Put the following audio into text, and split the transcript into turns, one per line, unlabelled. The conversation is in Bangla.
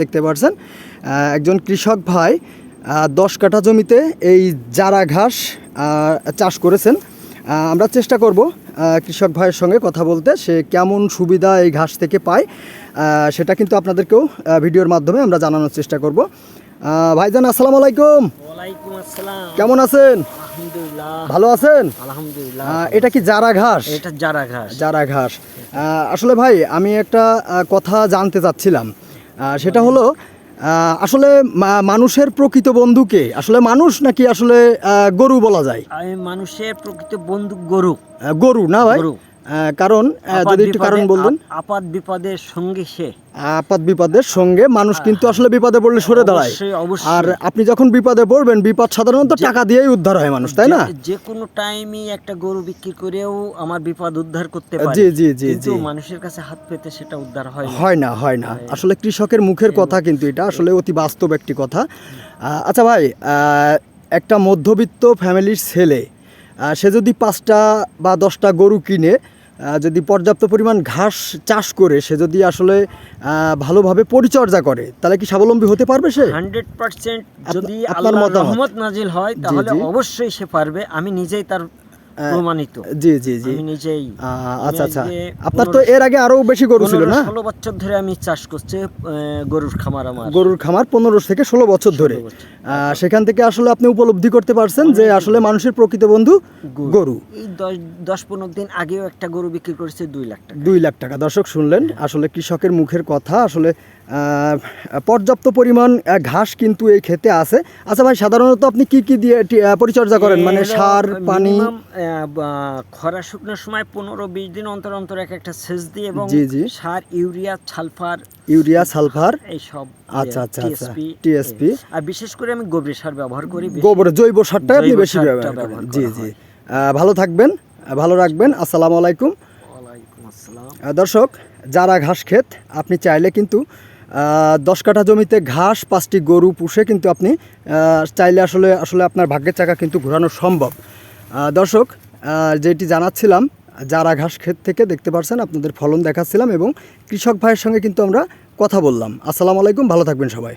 দেখতে পাচ্ছেন একজন কৃষক ভাই দশ কাঠা জমিতে এই জারা ঘাস চাষ করেছেন। আমরা চেষ্টা করব কৃষক ভাইয়ের সঙ্গে কথা বলতে সে কেমন সুবিধা এই ঘাস থেকে পায় সেটা কিন্তু আপনাদেরকেও ভিডিওর মাধ্যমে আমরা জানানোর চেষ্টা করব। ভাইজান আসসালামু আলাইকুম।
আসসালাম।
কেমন আছেন? ভালো আছেন? এটা কি জারা ঘাস?
এটা জারা ঘাস।
জারা ঘাস। আসলে ভাই আমি একটা কথা জানতে চাচ্ছিলাম। সেটা হলো আসলে মানুষের প্রকৃত বন্ধুকে আসলে মানুষ নাকি আসলে গরু বলা যায়?
মানুষের প্রকৃত বন্ধু গরু।
গরু না ভাই? কারণ যদি একটু কারণ বলতেন
আপাত বিপদের সঙ্গে সে।
আপাত বিপদের সঙ্গে মানুষ কিন্তু আসলে বিপদে পড়লে সরে দাঁড়ায়। আর আপনি যখন বিপদে পড়বেন বিপদ সাধারণত টাকা দিয়েই উদ্ধার হয় মানুষ তাই না?
যে- কোনো টাইমে একটা গরু বিক্রি করেও আমার বিপদ উদ্ধার করতে পারে।
জি, জি, জি,
কিন্তু
জি।
মানুষের কাছে হাত পেতে সেটা উদ্ধার হয়
হয় না হয় না। আসলে কৃষকের মুখের কথা কিন্তু এটা আসলে অতি বাস্তব একটি কথা। আচ্ছা ভাই আহ, একটা মধ্যবিত্ত ফ্যামিলির ছেলে সে যদি পাঁচটা বা দশটা গরু কিনে যদি পর্যাপ্ত পরিমাণ ঘাস চাষ করে সে যদি আসলে আহ, ভালোভাবে পরিচর্যা করে তাহলে কি স্বাবলম্বী হতে পারবে সে?
হান্ড্রেড পার্সেন্ট যদি
আপনার?
রহমত নাজিল হয় তাহলে অবশ্যই সে পারবে। আমি নিজেই তার প্রমাণিত।
জি জি জি।
আমি নিজেই
আচ্ছা আচ্ছা। আপনার তো এর আগে আরও বেশি গরু ছিল না?
ষোলো বছর ধরে আমি চাষ করছি গরুর খামার আমার।
গরুর খামার পনেরো থেকে ষোলো বছর ধরে। সেখান থেকে আসলে আপনি উপলব্ধি করতে পারছেন যে আসলে মানুষের প্রকৃত বন্ধু গরু।
এই দশ দশ পনেরো দিন আগেও একটা গরু বিক্রি করেছে দুই লাখ টাকা।
দুই লাখ টাকা। দর্শক শুনলেন আসলে কৃষকের মুখের কথা আসলে আহ, পর্যাপ্ত পরিমাণ ঘাস কিন্তু এই খেতে আছে। আচ্ছা ভাই সাধারণত আপনি কি কি দিয়ে পরিচর্যা করেন? মানে সার পানি?
খরা শুকনোর সময় পনেরো বিশ দিন অন্তর অন্তর এক একটা সেচ দিয়ে এবং। সার ইউরিয়া সালফার
ইউরিয়া সালফার?
এইসব
আচ্ছা, আচ্ছা, আচ্ছা।
TSP,
TSP
আর বিশেষ করে আমি গোবরের সার ব্যবহার করি
গোবর জৈব সারটা আপনি বেশি ব্যবহার করেন। জি জি। ভালো থাকবেন ভালো রাখবেন। আসসালামু আলাইকুম। দর্শক যারা ঘাস ক্ষেত আপনি চাইলে কিন্তু আহ, দশ কাঠা জমিতে ঘাস পাঁচটি গরু পুষে কিন্তু আপনি আহ, চাইলে আসলে আসলে আপনার ভাগ্যের চাকা কিন্তু ঘোরানো সম্ভব। আহ, দর্শক যেটি জানাচ্ছিলাম যারা ঘাস ক্ষেত থেকে দেখতে পারছেন, আপনাদের ফলন দেখাচ্ছিলাম এবং কৃষক ভাইয়ের সঙ্গে কিন্তু আমরা কথা বললাম। আসসালামু আলাইকুম, ভালো থাকবেন সবাই।